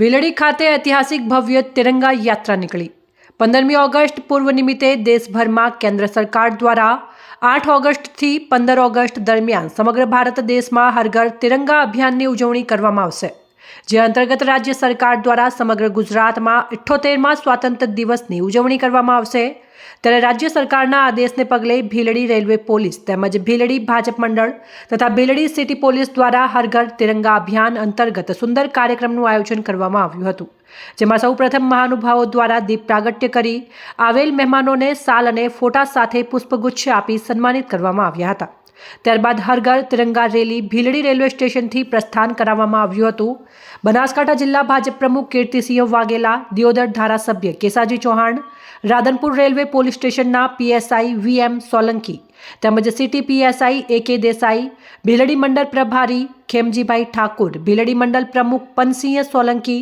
ભીલડી ખાતે ઐતિહાસિક ભવ્ય તિરંગા યાત્રા નીકળી. પંદરમી ઓગસ્ટ પૂર્વ નિમિત્તે દેશભરમાં કેન્દ્ર સરકાર દ્વારા આઠ ઓગસ્ટથી પંદર ઓગસ્ટ દરમિયાન સમગ્ર ભારત દેશમાં હર ઘર તિરંગા અભિયાનની ઉજવણી કરવામાં આવશે. જે અંતર્ગત રાજ્ય સરકાર દ્વારા સમગ્ર ગુજરાતમાં ઇઠ્ઠોતેરમાં સ્વાતંત્ર્ય દિવસની ઉજવણી કરવામાં આવશે. ત્યારે રાજ્ય સરકારના આદેશને પગલે ભીલડી રેલવે પોલીસ તેમજ ભીલડી ભાજપ મંડળ તથા ભીલડી સિટી પોલીસ દ્વારા હર ઘર તિરંગા અભિયાન અંતર્ગત સુંદર કાર્યક્રમનું આયોજન કરવામાં આવ્યું હતું. જેમાં સૌપ્રથમ મહાનુભાવો દ્વારા દીપ પ્રાગટ્ય કરી આવેલ મહેમાનોને સાલ અને ફોટા સાથે પુષ્પગુચ્છ આપી સન્માનિત કરવામાં આવ્યા હતા. ત્યારબાદ હર ઘર તિરંગા રેલી, ભીલડી રેલવે સ્ટેશનથી પ્રસ્થાન કરાવવામાં આવ્યું હતું. બનાસકાંઠા જિલ્લા ભાજપ પ્રમુખ કીર્તિસિંહ વાઘેલા, દિયોદર ધારાસભ્ય કેસાજી ચૌહાણ, રાધનપુર રેલવે પોલીસ સ્ટેશનના પીએસઆઈ વીએમ સોલંકી, તેમજ સિટી પીએસઆઈ એ કે દેસાઈ, ભીલડી મંડળ પ્રભારી ખેમજીભાઈ ઠાકુર, ભીલડી મંડળ પ્રમુખ પનસિંહ સોલંકી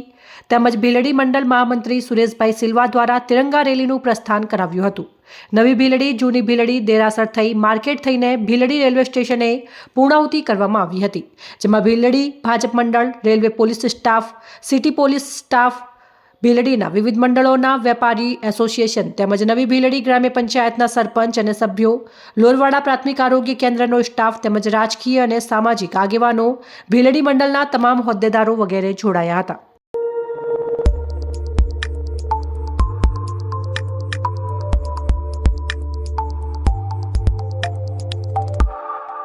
તેમજ ભીલડી મંડળ મહામંત્રી સુરેશભાઈ સિલ્વા દ્વારા તિરંગા રેલીનું પ્રસ્થાન કરાવ્યું હતું. નવી ભીલડી, જૂની ભીલડી દેરાસર થઈ માર્કેટ થઈને ભીલડી રેલવે સ્ટેશને પૂર્ણાહુતિ કરવામાં આવી હતી, જેમાં ભીલડી ભાજપ મંડળ, railway police staff, city police staff ભીલડીના વિવિધ મંડળોના વેપારી એસોસિએશન તેમજ નવી ભીલડી ગ્રામ્ય પંચાયતના સરપંચ અને સભ્યો, લોરવાડા પ્રાથમિક આરોગ્ય કેન્દ્રનો સ્ટાફ તેમજ રાજકીય અને સામાજિક આગેવાનો ભીલડી મંડળના તમામ હોદ્દેદારો વગેરે જોડાયા હતા.